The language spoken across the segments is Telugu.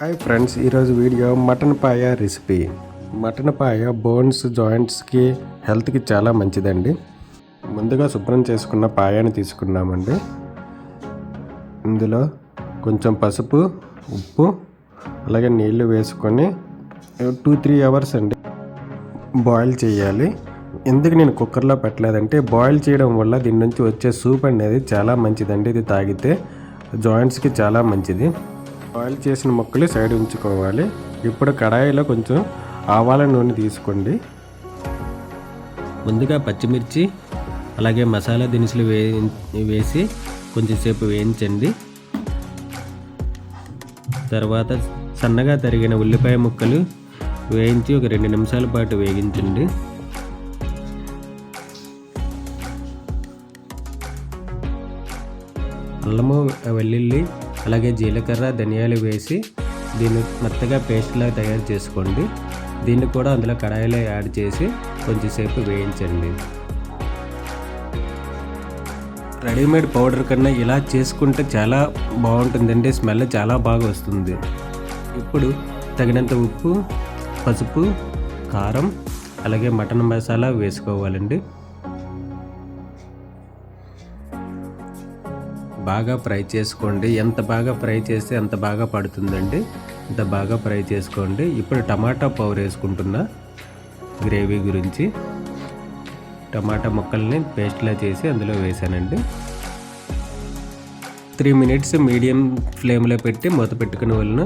హాయ్ ఫ్రెండ్స్ ఈరోజు video mutton paya recipe mutton paya bones జాయింట్స్కి హెల్త్కి చాలా మంచిదండి. ముందుగా శుభ్రం చేసుకున్న పాయాని తీసుకున్నామండి ఇందులో కొంచెం పసుపు ఉప్పు అలాగే నీళ్ళు వేసుకొని టూ త్రీ అవర్స్ అండి బాయిల్ చేయాలి. ఎందుకు నేను కుక్కర్లో పెట్టలేదంటే బాయిల్ చేయడం వల్ల దీని నుంచి వచ్చే సూప్ అనేది చాలా మంచిదండి. ఇది తాగితే జాయింట్స్కి చాలా మంచిది. బాయిల్ చేసిన ముక్కలు సైడ్ ఉంచుకోవాలి. ఇప్పుడు కడాయిలో కొంచెం ఆవాల నూనె తీసుకోండి. ముందుగా పచ్చిమిర్చి అలాగే మసాలా దినుసులు వే వేసి కొంచెంసేపు వేయించండి. తర్వాత సన్నగా తరిగిన ఉల్లిపాయ ముక్కలు వేయించి ఒక రెండు నిమిషాల పాటు వేగించండి. అల్లము వెల్లుల్లి అలాగే జీలకర్ర ధనియాలు వేసి దీన్ని మెత్తగా పేస్ట్లా తయారు చేసుకోండి. దీన్ని కూడా అందులో కడాయిలో యాడ్ చేసి కొంచెంసేపు వేయించండి. రెడీమేడ్ పౌడర్ కన్నా ఇలా చేసుకుంటే చాలా బాగుంటుందండి. స్మెల్ చాలా బాగా వస్తుంది. ఇప్పుడు తగినంత ఉప్పు పసుపు కారం అలాగే మటన్ మసాలా వేసుకోవాలండి. బాగా ఫ్రై చేసుకోండి. ఎంత బాగా ఫ్రై చేస్తే అంత బాగా పడుతుందండి. ఇంత బాగా ఫ్రై చేసుకోండి. ఇప్పుడు టమాటా పౌర్ వేసుకుంటున్నా గ్రేవీ గురించి. టమాటా ముక్కల్ని పేస్ట్లా చేసి అందులో వేసానండి. త్రీ మినిట్స్ మీడియం ఫ్లేమ్లో పెట్టి మూత పెట్టుకునే వలన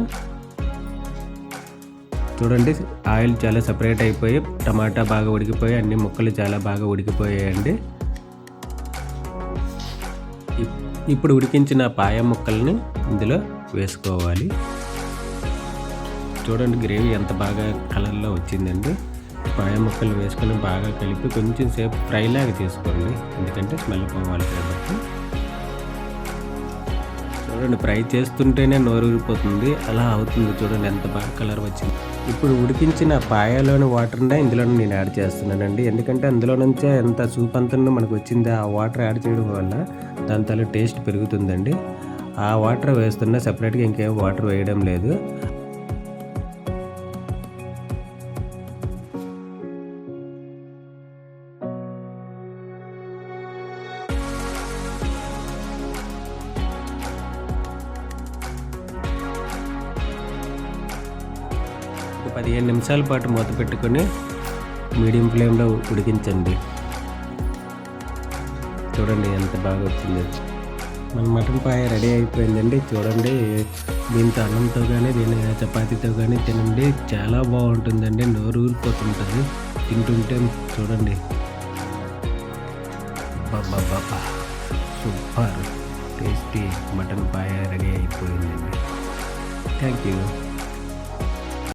చూడండి ఆయిల్ చాలా సపరేట్ అయిపోయి టమాటా బాగా ఉడికిపోయి అన్ని ముక్కలు చాలా బాగా ఉడికిపోయాయండి. ఇప్పుడు ఉడికించిన పాయ ముక్కల్ని ఇందులో వేసుకోవాలి. చూడండి గ్రేవీ ఎంత బాగా కలర్లో వచ్చిందండి. పాయ ముక్కలు వేసుకొని బాగా కలిపి కొంచెం సేపు ఫ్రై లాగా చేసుకోండి. ఎందుకంటే స్మెల్ పోవాలి కాబట్టి. చూడండి ఫ్రై చేస్తుంటేనే నోరు ఊరిపోతుంది. అలా అవుతుంది చూడండి ఎంత బాగా కలర్ వచ్చింది. ఇప్పుడు ఉడికించిన పాయలోని వాటర్నే ఇందులో నేను యాడ్ చేస్తున్నానండి. ఎందుకంటే అందులో నుంచే ఎంత సూప్ అంతా మనకు వచ్చింది ఆ వాటర్ యాడ్ చేయడం వల్ల దాని తల టేస్ట్ పెరుగుతుందండి. ఆ వాటర్ వేస్తున్నా సపరేట్గా ఇంకేం వాటర్ వేయడం లేదు. పదిహేను నిమిషాల పాటు మూత పెట్టుకొని మీడియం ఫ్లేమ్లో ఉడికించండి. చూడండి ఎంత బాగా వచ్చింది. మన మటన్ పాయ రెడీ అయిపోయిందండి చూడండి. దీంతో అన్నంతో కానీ దీని చపాతీతో కానీ తినండి. చాలా బాగుంటుందండి నోరు ఊరిపోతుంటుంది. తింటుంటే చూడండి. బాబా super. Tasty mutton paya ready అయిపోయిందండి. Thank you.